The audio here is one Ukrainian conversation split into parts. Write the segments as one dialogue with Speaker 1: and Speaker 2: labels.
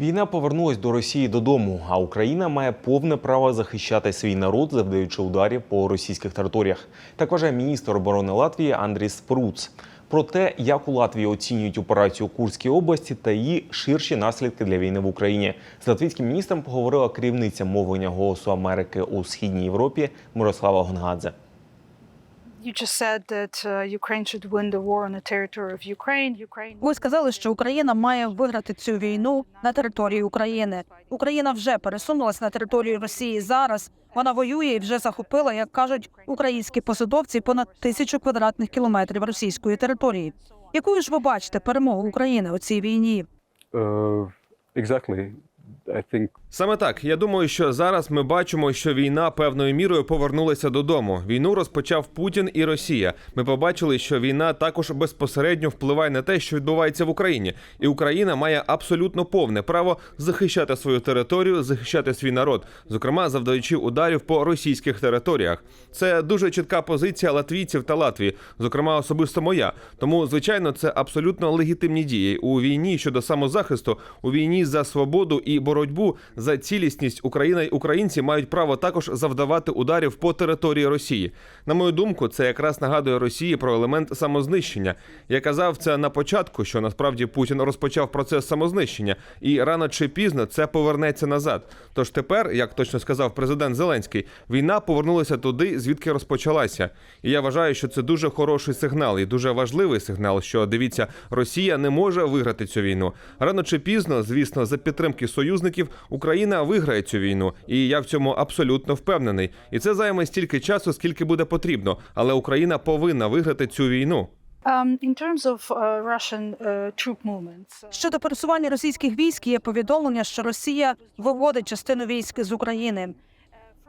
Speaker 1: Війна повернулась до Росії додому, а Україна має повне право захищати свій народ, завдаючи ударів по російських територіях. Так вважає міністр оборони Латвії Андріс Спруц. Про те, як у Латвії оцінюють операцію у Курській області та її ширші наслідки для війни в Україні. З латвійським міністром поговорила керівниця мовлення голосу Америки у східній Європі Мирослава Гонгадзе.
Speaker 2: Ви сказали, що Україна має виграти цю війну на території України. Україна вже пересунулась на територію Росії зараз. Вона воює і вже захопила, як кажуть українські посадовці, понад тисячу квадратних кілометрів російської території. Якою ж ви бачите перемогу України у цій війні?
Speaker 3: Uh, exactly.
Speaker 4: Саме так. Я думаю, що зараз ми бачимо, що війна певною мірою повернулася додому. Війну розпочав Путін і Росія. Ми побачили, що війна також безпосередньо впливає на те, що відбувається в Україні, і Україна має абсолютно повне право захищати свою територію, захищати свій народ, зокрема завдаючи ударів по російських територіях. Це дуже чітка позиція латвійців та Латвії, зокрема особисто моя. Тому, звичайно, це абсолютно легітимні дії у війні щодо самозахисту, у війні за свободу і боротьбу за цілісність Україна й українці мають право також завдавати ударів по території Росії. На мою думку, це якраз нагадує Росії про елемент самознищення. Я казав це на початку, що насправді Путін розпочав процес самознищення, і рано чи пізно це повернеться назад. Тож тепер, як точно сказав президент Зеленський, війна повернулася туди, звідки розпочалася. І я вважаю, що це дуже хороший сигнал і дуже важливий сигнал, що дивіться, Росія не може виграти цю війну. Рано чи пізно, звісно, за підтримки союзників Україна виграє цю війну, і я в цьому абсолютно впевнений. І це займе стільки часу, скільки буде потрібно. Але Україна повинна виграти цю війну.
Speaker 5: Um, uh, uh, uh,
Speaker 2: Щодо пересування російських військ є повідомлення, що Росія виводить частину військ з України.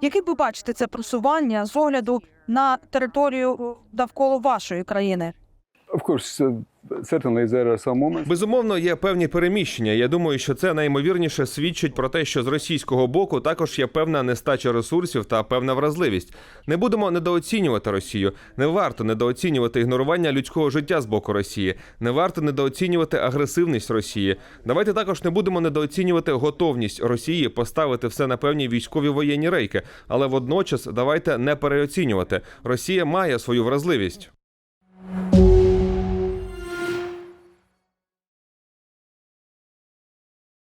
Speaker 2: Яким ви бачите це просування з огляду на територію навколо вашої країни?
Speaker 3: Course certainly there are some moments
Speaker 4: Безумовно, є певні переміщення. Я думаю, що це найімовірніше свідчить про те, що з російського боку також є певна нестача ресурсів та певна вразливість. Не будемо недооцінювати Росію. Не варто недооцінювати ігнорування людського життя з боку Росії. Не варто недооцінювати агресивність Росії. Давайте також не будемо недооцінювати готовність Росії поставити все на певні військові воєнні рейки. Але водночас давайте не переоцінювати. Росія має свою вразливість.